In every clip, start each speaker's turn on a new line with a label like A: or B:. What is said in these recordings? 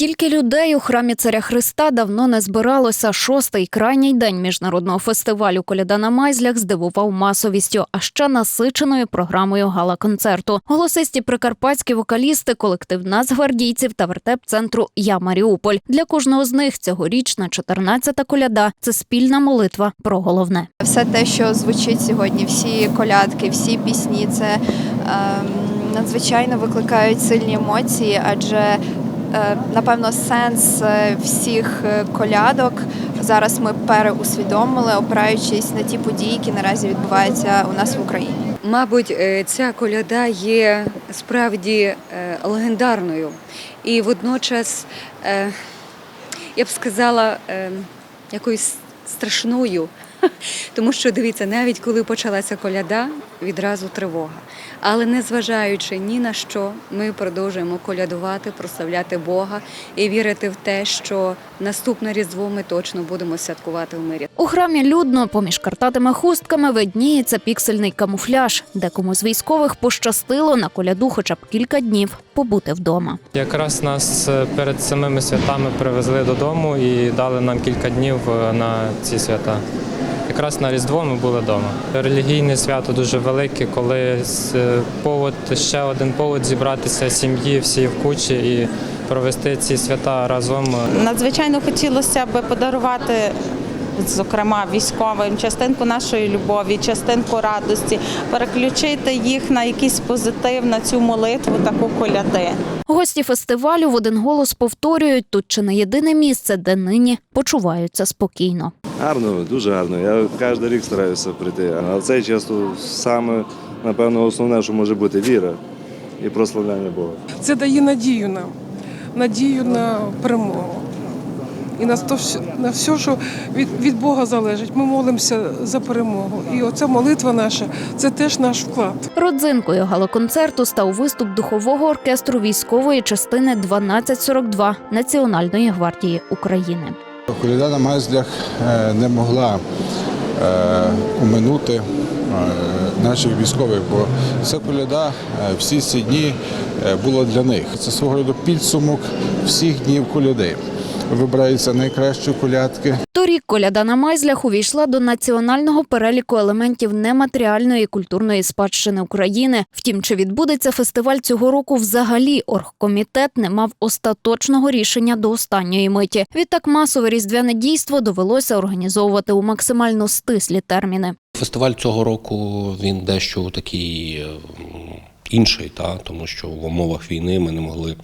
A: Стільки людей у храмі царя Христа давно не збиралося. Шостий крайній день міжнародного фестивалю Коляда на Майзлях здивував масовістю, а ще насиченою програмою гала-концерту. Голосисті прикарпатські вокалісти, колектив нацгвардійців та вертеп центру Я Маріуполь. Для кожного з них цьогорічна 14-та коляда це спільна молитва про головне.
B: Все те, що звучить сьогодні, всі колядки, всі пісні, це ем, надзвичайно викликають сильні емоції, адже е, напевно сенс е, всіх е, колядок зараз ми переусвідомили, опираючись на ті події, які наразі відбуваються у нас в Україні.
C: Мабуть, е, ця коляда є справді е, легендарною і водночас, е, я б сказала, е, якоюсь страшною. Тому що дивіться, навіть коли почалася коляда, відразу тривога. Але незважаючи ні на що, ми продовжуємо колядувати, прославляти Бога і вірити в те, що наступне різдво ми точно будемо святкувати в мирі.
A: У храмі людно поміж картатими хустками видніється піксельний камуфляж. Декому з військових пощастило на коляду хоча б кілька днів побути вдома.
D: Якраз нас е, перед самими святами привезли додому і дали нам кілька днів е, на ці свята. Якраз на Різдво ми були вдома. Релігійне свято дуже велике, коли е, повод, ще один повод зібратися сім'ї всі в кучі і провести ці свята разом.
E: Надзвичайно хотілося б подарувати. Зокрема, військовим частинку нашої любові, частинку радості, переключити їх на якийсь позитив, на цю молитву, таку коляди.
A: Гості фестивалю в один голос повторюють, тут чи не єдине місце, де нині почуваються спокійно.
F: Гарно, дуже гарно. Я кожен рік стараюся прийти. А в цей час саме, напевно, основне, що може бути віра і прославляння Бога.
G: Це дає надію нам, надію на перемогу. І на то, на все, що від, від Бога залежить. Ми молимося за перемогу. І оця молитва наша це теж наш вклад.
A: Родзинкою галоконцерту став виступ духового оркестру військової частини 1242 Національної гвардії України.
H: Коляда на Майзлях е, не могла е, оминути е, наших військових, бо ця коляда всі ці дні була для них. Це свого роду підсумок всіх днів коляди. Вибираються найкращі колядки.
A: Торік коляда на майзлях увійшла до національного переліку елементів нематеріальної культурної спадщини України. Втім, чи відбудеться фестиваль цього року взагалі оргкомітет не мав остаточного рішення до останньої миті. Відтак масове різдвяне дійство довелося організовувати у максимально стислі терміни.
I: Фестиваль цього року він дещо такий е, інший, та, тому що в умовах війни ми не могли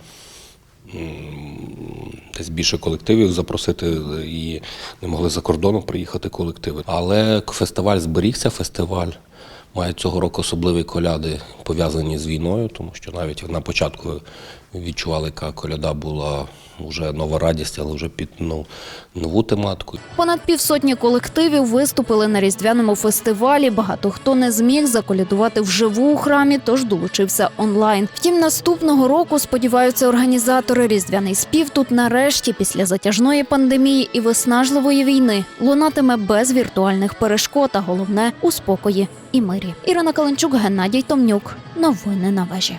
I: десь більше колективів запросити і не могли за кордоном приїхати колективи. Але фестиваль зберігся, фестиваль має цього року особливі коляди пов'язані з війною, тому що навіть на початку відчували, яка коляда була вже нова радість, але вже під ну, нову тематику.
A: Понад півсотні колективів виступили на різдвяному фестивалі. Багато хто не зміг заколядувати вживу у храмі, тож долучився онлайн. Втім, наступного року сподіваються організатори. Різдвяний спів тут нарешті, після затяжної пандемії і виснажливої війни, лунатиме без віртуальних перешкод, а головне у спокої і мирі. Ірина Каленчук, Геннадій Томнюк. Новини на вежі.